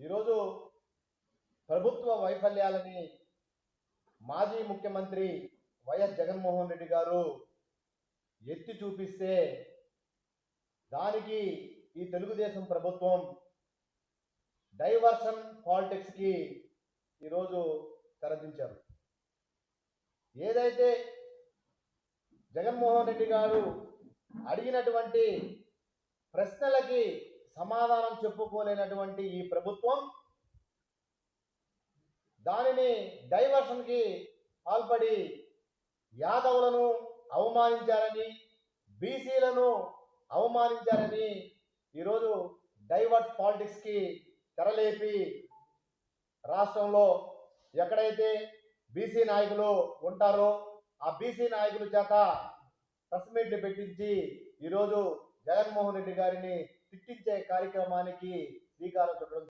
ఈరోజు ప్రభుత్వ వైఫల్యాలని మాజీ ముఖ్యమంత్రి వైఎస్ జగన్మోహన్ రెడ్డి గారు ఎత్తి చూపిస్తే దానికి ఈ తెలుగుదేశం ప్రభుత్వం డైవర్షన్ పాలిటిక్స్కి ఈరోజు తెరదించారు ఏదైతే జగన్మోహన్ రెడ్డి గారు అడిగినటువంటి ప్రశ్నలకి సమాధానం చెప్పుకోలేనటువంటి ఈ ప్రభుత్వం దానిని డైవర్షన్కి పాల్పడి యాదవులను అవమానించారని బీసీలను అవమానించారని ఈరోజు డైవర్స్ పాలిటిక్స్కి తెరలేపి రాష్ట్రంలో ఎక్కడైతే బీసీ నాయకులు ఉంటారో ఆ బీసీ నాయకుల చేత ప్రెస్ మీట్లు పెట్టించి ఈరోజు జగన్మోహన్ రెడ్డి గారిని తిట్టించే కార్యక్రమానికి శ్రీకారం చుట్టడం